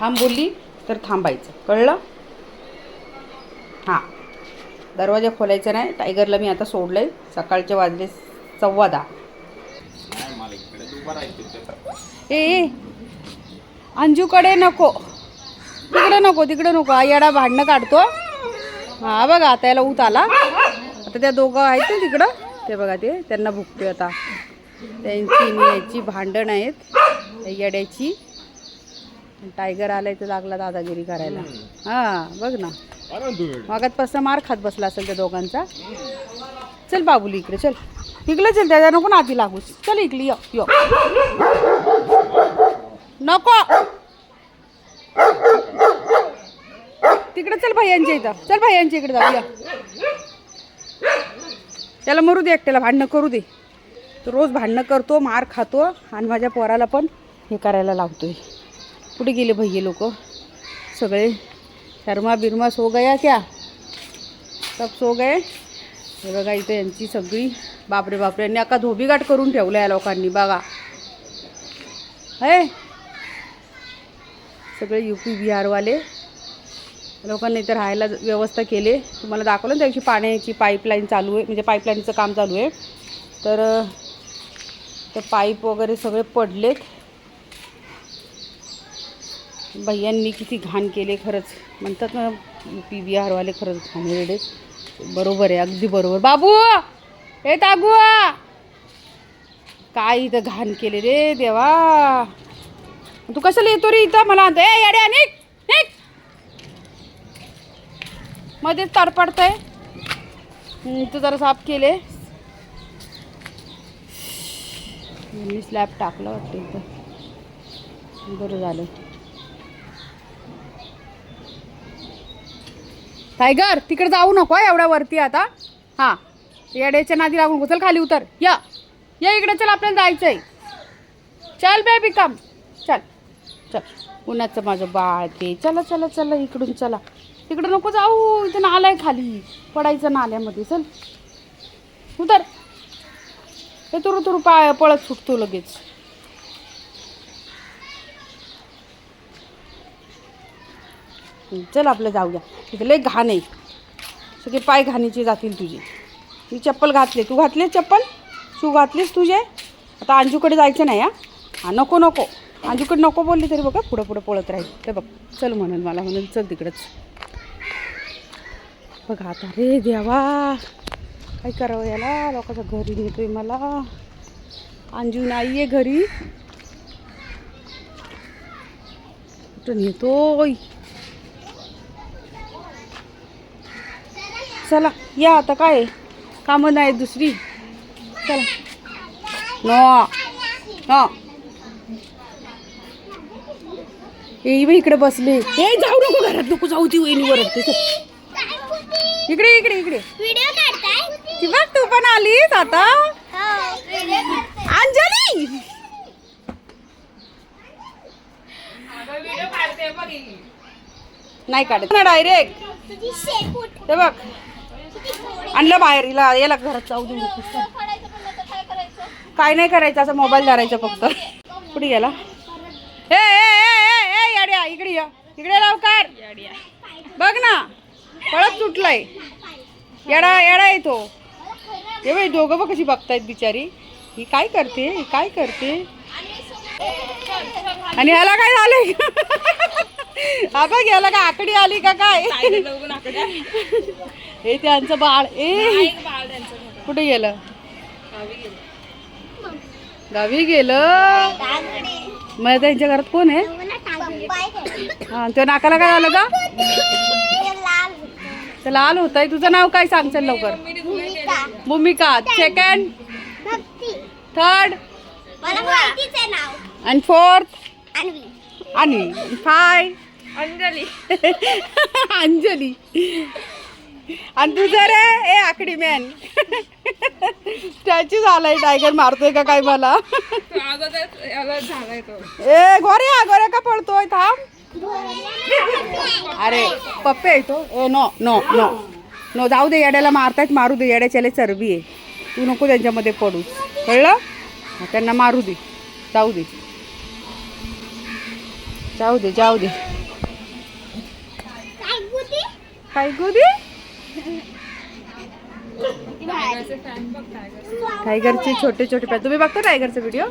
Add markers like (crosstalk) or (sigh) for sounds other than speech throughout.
थांब बोलली तर थांबायचं. कळलं? हां. दरवाजा खोलायचा नाही. टायगरला मी आता सोडलं आहे सकाळचे वाजले सव्वा दहा. ए अंजूकडे नको. तिकडे नको तिकडे नको. याडा भांडणं काढतो. हा बघा आता याला ऊत आला. आता त्या दोघं आहेत ना तिकडं. ते बघा ते त्यांना भुकते आता. त्यांची मी याची भांडण आहेत. त्या येड्याची टायगर आलाय तर लागला दादागिरी करायला. हा बघ ना. मागातपासून मार खात बसला असेल त्या दोघांचा. चल बाबुली इकडे चल. इकडे चल त्याच्या नको नाती लागूस चल इकडे यो यो. नको. तिकडे चल भैयांच्या इथं. चल भैयांच्या इकडे जाऊया त्याला मरू दे एकट्याला भांडणं करू दे. तो रोज भांडणं करतो मार खातो आणि माझ्या पोराला पण हे करायला लावतोय. कुठे गेले भैये लोक? सगळे शर्मा बिर्मा सो गया क्या? सब सो गए हे बघा इथे यांची सगळी. बापरे बापरे. यांनी अका धोबीगाठ करून ठेवलं या लोकांनी. बघा. है? सगळे यू पी बिहारवाले. लोकांनी इथे राहायला व्यवस्था केले. तुम्हाला दाखवलं ना त्याची पाण्याची पाईपलाईन चालू आहे. म्हणजे पाईपलाईनचं काम चालू आहे. तर ते पाईप वगैरे सगळे पडलेत. भैयांनी किती घाण केले खरंच. म्हणतात ना पी बी आरवाले खरंच घाणेरडे बरोबर आहे अगदी बरोबर. बाबू! ए तागू! काय इथं घाण केले रे देवा. तू कशाला येतो रे इथं? मला म्हणतो ए येड्या निक निक मध्येच तडपडतंय. हम्म, इथं जरा साफ केले. मी स्लॅब टाकला वाटतं इथं. बरं झालं. टायगर तिकडे जाऊ नको एवढ्या वरती आता. हां. येड्याच्या नादी लागून चल खाली उतर. या. या इकडे चल आपल्याला जायचं आहे चल बेबी बिकम. चल. चल. उन्हाचं माझं बाळ ते. चला चला चला इकडून चला. तिकडं नको जाऊ. इथं नाला आहे खाली. पडायचं नाल्यामध्ये. चल. उतर. हे तुरु तुरु पाय पळत सुटतो लगेच. चल आपलं जाऊया. तिथे लय घाण आहे. सगळे पाय घाणीचे जातील तुझे. ती चप्पल घातली. तू घातली चप्पल? शू घातलीस तुझे? आता अंजूकडे जायचं नाही हा? नको नको. अंजूकडे नको बोलली तरी बघा पुढं पुढं पळत राहील. ते बघ चल म्हणून मला म्हणून चल तिकडंच. बघा आता रे देवा. काय करावं याला? लोकांचं घरी नेतोय मला. अंजू नाही आहे घरी. कुठं नेतोय? चला या आता काय कामं नाही दुसरी. चला. नो. हा. हे बाई इकडे बसले. हे जाऊ नको घरात नको जाऊ ती वहिनीवर. इकडे इकडे इकडे. ती बघ तू पण आलीस आता. अंजली! नाही काढत. ना डायरेक्ट ते बघ. आणलं बाहेर हिला याला घरात जाऊ देऊ. काय नाही करायचं असं मोबाईल धरायचा फक्त. कुठे गेला? ए याड्या इकडे या. इकडे लवकर. बघ ना पळत सुटलाय. येडा येडा येतो हे बाई दोघं बघ कशी बघतायत बिचारी. ही काय करते ही काय करते? आणि ह्याला काय झालंय? हा बघ याला काय आकडी आली का काय? हे त्यांचं बाळ. ए. कुठे गेलं? गावी गेलं. मग त्यांच्या घरात कोण आहे? हा तो नाकाला काय झालं का तर लाल होत आहे तुझं नाव काय सांग चल लवकर. भूमिका. सेकंड थर्ड आणि फोर्थ आणि फाय अंजली. (laughs) अंजली. आणि तुझं रे ए आकडी मॅन स्टॅच्यू झालाय टायगर मारतोय का काय मला? ए गोऱ्या गोऱ्या का पळतोय थांब. अरे पप्पे येतो ए नो नो नो नो जाऊ दे येड्याला मारतायत मारू दे. येड्याच्याला चरबी आहे. तू नको त्यांच्यामध्ये पडू कळलं? हा, त्यांना मारू दे. जाऊ दे. जाऊ दे जाऊ दे. काय गुदी टायगरचे छोटे छोटे पॅ तुम्ही बघता टायगरचा व्हिडिओ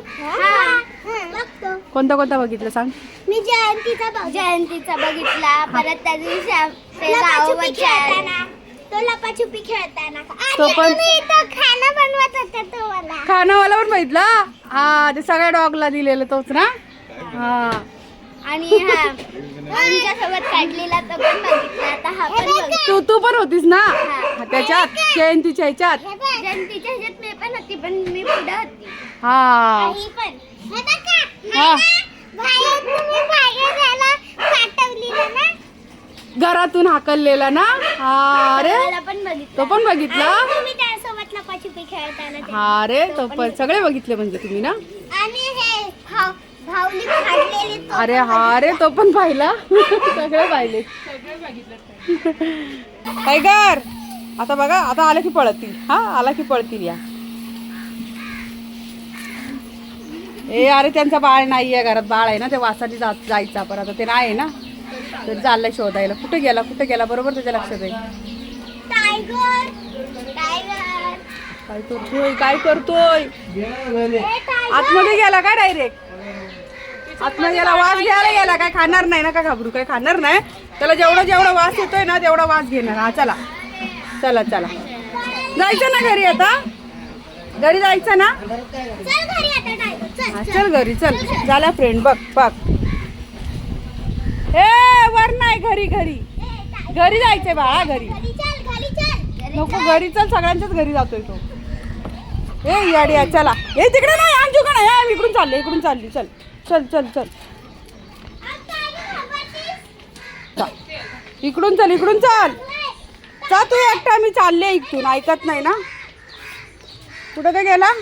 बघतो कोणता कोणता बघितलं सांग. मी जयंतीचा जयंतीचा बघितला परत त्या दिवशी ते खेळताना. तो लपाछुपी खेळताना. तो आणि पण- तुम्ही तो खाना बनवत होता तो मला. खानावाला पण बघितलं? हा ते सगळ्या डॉगला दिलेलं तोच ना? हा. आणि हा आमच्यासोबत काढलेला तो पण बघितला. आता हा पण. तू तू पण होतीस ना? हा, त्याच्यात जयंतीच्या ह्याच्यात. जयंतीच्या ह्याच्यात मी पण होती पण मी पुढे होती. हा. ही पण. हे बघा हा. मला बाहेर तुम्ही बाहेर जायला पाठवलेलं ना? घरातून हाकललेला ना? हा अरे. मला पण बघितलं. तो पण बघितला? आणि तुम्ही त्यासोबत लपाछुपी खेळताना ते. हा रे तो पण सगळे बघितले म्हणजे तुम्ही ना? अरे हा रे तो पण पाहिला. सगळे पाहिले. टायगर आता बघा आता आला की पळतील. हा आला की पळतील या. ए अरे त्यांचा बाळ नाही आहे घरात. बाळ आहे ना ते वासाने जात जायचा पण आता ते नाही आहे ना. तर चाललंय शोधायला. कुठे गेला? कुठे गेला? बरोबर त्याच्या लक्षात आहे. काय करतोय? काय करतोय? आतमध्ये गेला का डायरेक्ट? आतमध्ये गेला वास घ्यायला गेला. काय खाणार नाही ना काय घाबरू काय खाणार नाही. त्याला जेवढा जेवढा वास येतोय ना तेवढा वास घेणार. हा चला. चला चला. जायचं ना घरी आता? घरी जायचं ना? चल घरी आता टायगर चल हा, चल. घरी चल. झाला फ्रेंड बघ बघ. ए वर नाही घरी घरी. घरी जायचंय बाळा घरी. घरी चल घरी चल. नको घरी चल सगळ्यांच्याच घरी जातोय तो. ए याडी या चला. ए तिकडे नाही हा, मी इकडून चालले इकडून चालली चल. चल चल चल. इकडून चल इकडून चल. चा तू एकटा मी चालले इकडून ऐकत नाही ना? कुठं काय गेला?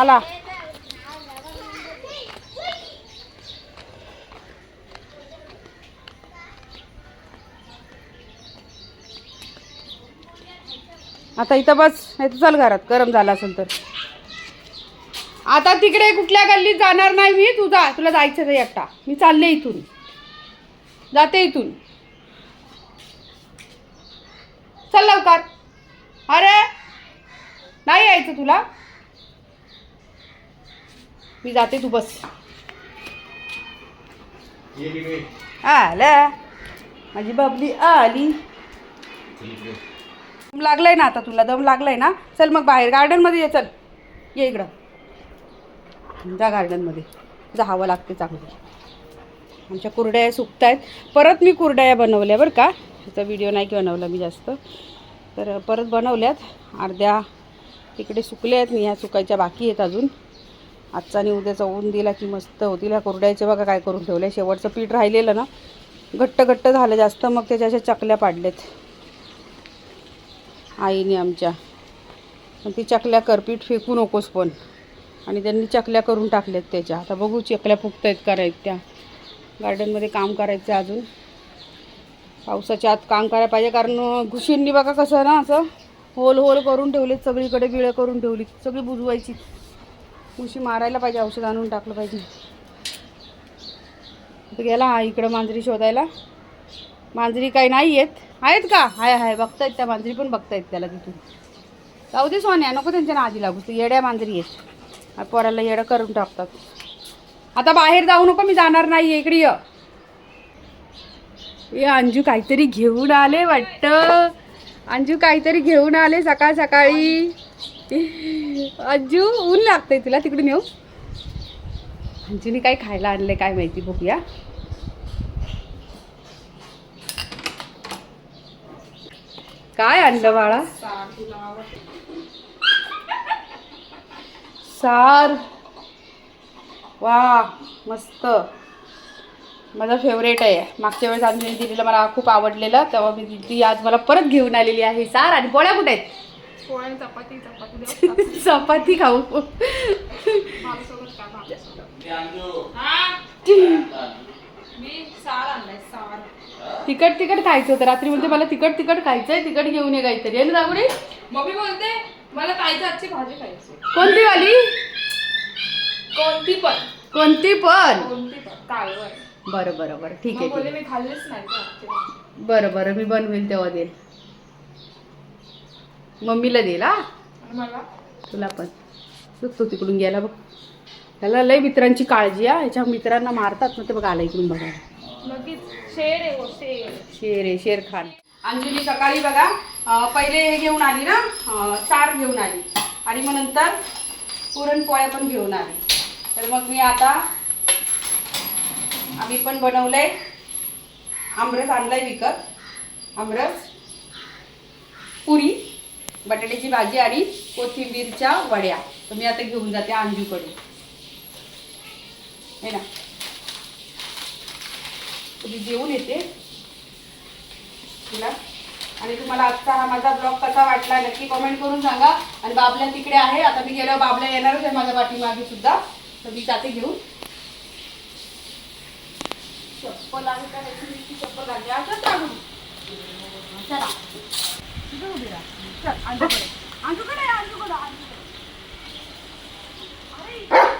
आला. आता इथं बस. नाही तर चल घरात. गरम झाला असेल तर. आता तिकडे कुठल्या गल्लीत जाणार नाही मी तू जा तुला जायचं आहे एकटा. मी चालले इथून. जाते इथून. चल लवकर. अरे नाही यायचं तुला? मी जाते तू बस. आला. माझी बबली आली. दम लागलाय ना आता तुला दम लागलाय ना? चल मग बाहेर गार्डनमध्ये ये चल. ये इकडं. जा गार्डनमध्ये जावं लागते चांगली. आमच्या कुरड्या सुकत आहेत परत मी कुरड्या बनवल्या बरं का. त्याचा व्हिडिओ नाही की बनवला मी जास्त. तर परत बनवल्यात. अर्ध्या तिकडे सुकल्या आहेत मी ह्या सुकायच्या बाकी आहेत अजून. आजचा आणि उद्याचा ऊन दिला की मस्त होतील. ह्या कुरड्याचे बघा काय करून ठेवलं आहे शेवटचं पीठ राहिलेलं ना घट्ट घट्ट झालं जास्त. मग त्याच्या अशा चकल्या पाडल्यात. आईने आमच्या. पण ती चकल्या करपीठ फेकू नकोस पण. आणि त्यांनी चकल्या करून टाकल्यात त्याच्या. आता बघू चकल्या फुगत आहेत करायत त्या. गार्डनमध्ये काम करायचं अजून. पावसाच्या आत काम करायला पाहिजे कारण घुशींनी बघा कसं ना असं होल होल करून ठेवलेत सगळीकडे बिळं करून ठेवली सगळी बुजवायची. घुशी मारायला पाहिजे औषध आणून टाकलं पाहिजे. गेला हा इकडं मांजरी शोधायला. मांजरी काही नाही आहेत आहेत का? हाय हाय बघतायत त्या मांजरी पण बघतायत त्याला तिथून. जाऊ दे सोन्या नको त्यांच्या आधी लागू ते येड्या मांजरी आहेत. पोराला येडं करून टाकतात. आता बाहेर जाऊ नको मी जाणार नाही इकडे ये. अंजू काहीतरी घेऊन आले वाटतं. अंजू काहीतरी घेऊन आले सकाळ सकाळी. अंजू ऊन लागतंय तुला तिकडून येऊ? अंजूने काय खायला आणलंय काय माहिती बघूया. काय आणलं बाळा? सार. वा मस्त. माझा फेवरेट आहे. मागच्या वेळेस आम्ही दिलेलं मला खूप आवडलेलं तेव्हा मी ती आज मला परत घेऊन आलेली आहे सार. आणि पोळ्या कुठे आहेत? (laughs) चपाती खाऊ. तिकट तिकट खायचं होतं. रात्री म्हणजे मला तिकट तिकट खायचंय तिकट घेऊन ये काहीतरी. आहे ना दागुडी मम्मी बोलते मला ताईच्या आजची भाजी खायची. कोणती वाली? कोणती पण. कोणती पण? कोणती पण. बरं बरं बरं. ठीक आहे बोलले ठीक मी खाल्लेच नाही आजचे. आहे बरं बरं. मी बनवेल तेव्हा देईल. मम्मीला देईल हा? आणि मला? तुला पण. बघ तो तिकडून गेला बघ. त्याला लय मित्रांची काळजी आहे ह्याच्या मित्रांना मारतात ना ते बघ आला इकडून बघायला. नक्कीच शेर आहे हो शेर. शेर आहे शेर खान. अंजली सकाळी बघा पहिले हे घेऊन आली ना सार घेऊन आली. आणि मग नंतर पुरणपोळ्या पण घेऊन आली. तर मग मी आता आम्ही पण बनवलंय आमरस आणलाय विकत. आमरस पुरी बटाट्याची भाजी आणि कोथिंबीरच्या वड्या. तर मी आता घेऊन जाते अंजूकडे हे ना. तुम्ही जेवून येते. तिला. आणि तुम्हाला आजचा हा माझा ब्लॉग कसा वाटला नक्की कमेंट करून सांगा. आणि बाबल्या तिकडे आहे. आता मी गेलो बाबल्या येणारच आहे माझ्या पाठीमागे सुद्धा. तर मी जाते घेऊन. चप्पल आहे का? चप्पल घालते. चला. चल अरे